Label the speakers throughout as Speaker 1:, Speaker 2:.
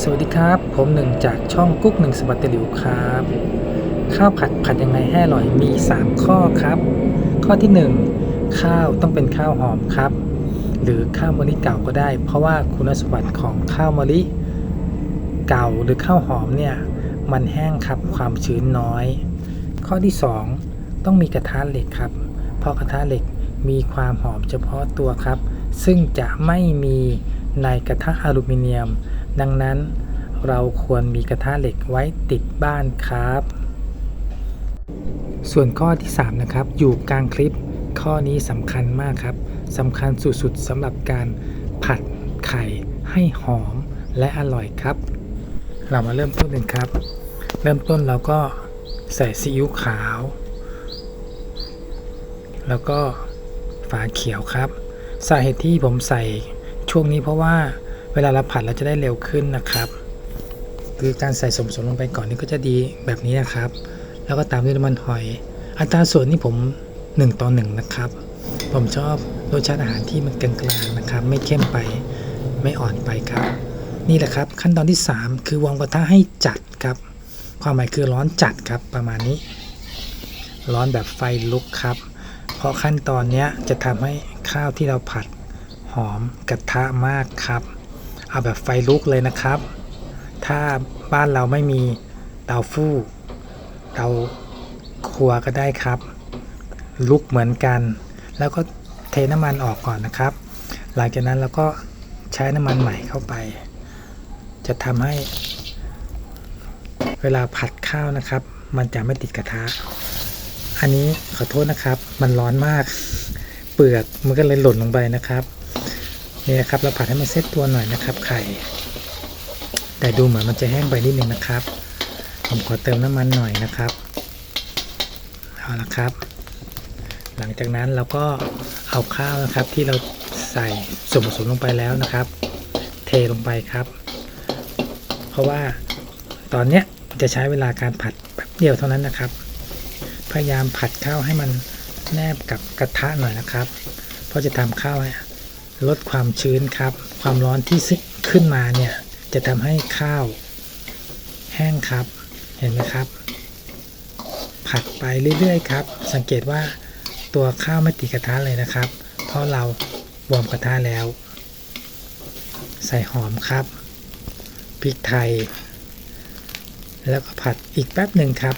Speaker 1: สวัสดีครับ ผมหนึ่งจากช่องกุ๊กหนึ่งสบัตเตลิวครับ ข้าวผัดผัดยังไงให้อร่อยมี 3 ข้อครับ ข้อที่ 1 ข้าวต้องเป็นข้าวหอมครับ หรือข้าวมะลิเก่าก็ได้ เพราะว่าคุณสมบัติของข้าวมะลิเก่าหรือข้าวหอมเนี่ยมันแห้งครับความชื้นน้อย ข้อที่ 2 ต้องมีกระทะเหล็กครับ เพราะกระทะเหล็กมีความหอมเฉพาะตัวครับ ซึ่งจะไม่มีในกระทะอลูมิเนียม ดังนั้นเราควรมีกระทะเหล็กไว้ติดบ้านครับ ส่วนข้อที่ 3 นะครับ อยู่กลางคลิป ข้อนี้สำคัญมากครับสำคัญสุดๆสำหรับการผัดไข่ให้หอมและอร่อยครับ เรามาเริ่มต้นกันครับ เริ่มต้นเราก็ใส่ซีอิ๊วขาว แล้วก็ฝาเขียวครับ สาเหตุที่ผมใส่ช่วงนี้เพราะว่า เวลาเราผัดเราจะได้เร็วขึ้นนะครับ คือการใส่สมสมลงไปก่อนนี่ก็จะดีแบบนี้นะครับ แล้วก็ตามด้วยน้ำมันหอย อัตราส่วนนี่ผม 1 ต่อ 1 นะครับ ผมชอบรสชาติอาหารที่มันกลางๆนะครับ ไม่เข้มไปไม่อ่อนไปครับ นี่แหละครับขั้นตอนที่ 3 คือวางกระทะให้จัดครับ ความหมายคือร้อนจัดครับประมาณนี้ ร้อนแบบไฟลุกครับ เพราะขั้นตอนนี้จะทำให้ข้าวที่เราผัดหอมกระทะมากครับ เอาแบบไฟลุกเลยนะครับ ถ้าบ้านเราไม่มีเตาฟู่เตาครัวก็ได้ครับ ลุกเหมือนกัน แล้วก็เทน้ำมันออกก่อนนะครับ หลังจากนั้นเราก็ใช้น้ำมันใหม่เข้าไป จะทำให้ เวลาผัดข้าวนะครับ มันจะไม่ติดกระทะ อันนี้ขอโทษนะครับ มันร้อนมาก เปลือกมันก็เลยหล่นลงไปนะครับ นี่นะครับเราผัดให้มันเซตตัวหน่อยนะครับ ไข่ แต่ดูเหมือนมันจะแห้งไปนิดนึงนะครับ ผมขอเติมน้ำมันหน่อยนะครับเอาละครับ หลังจากนั้นเราก็เอาข้าวนะครับที่เราใส่ส่วนผสมลงไปแล้วนะครับ เทลงไปครับ เพราะว่าตอนเนี้ยจะใช้เวลาการผัดแป๊บเดียวเท่านั้นนะครับ พยายามผัดข้าวให้มันแนบกับกระทะหน่อยนะครับ เพราะจะทำข้าวให้ ลดความชื้นครับ ความร้อนที่ซึขึ้นมาเนี่ยจะทำให้ข้าวแห้งครับ เห็นไหมครับ ผัดไปเรื่อยๆครับ สังเกตว่าตัวข้าวไม่ติดกระทะเลยนะครับ เพราะเราวอร์มกระทะแล้ว ใส่หอมครับพริกไทย แล้วก็ผัดอีกแป๊บหนึ่งครับ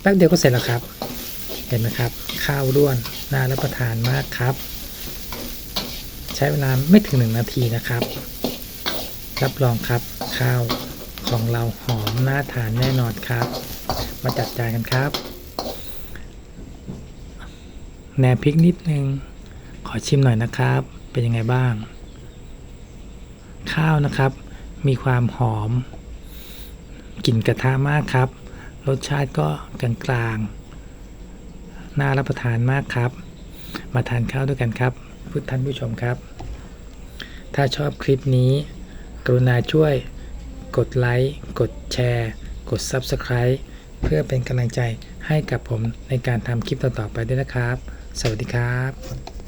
Speaker 1: แป๊บเดียวก็เสร็จแล้วครับ เห็นไหมครับ ข้าวร่วนน่ารับประทานมากครับ ช้เวลาไม่ถึงหนึ่งนาทีนะครับ รับรองครับข้าวของเราหอมน่าทานแน่นอนครับ มาจัดจานกันครับแหนมพริกนิดนึง ขอชิมหน่อยนะครับ เป็นยังไงบ้าง ข้าวนะครับ มีความหอมกลิ่นกระทะมากครับ รสชาติก็กลางๆน่ารับประทานมากครับ มาทานข้าวด้วยกันครับพุทท่านผู้ชมครับ ถ้าชอบคลิปนี้ กรุณาช่วยกดไลค์ กดแชร์ กด Subscribe เพื่อเป็นกำลังใจให้กับผมในการทำคลิปต่อๆไปด้วยนะครับ สวัสดีครับ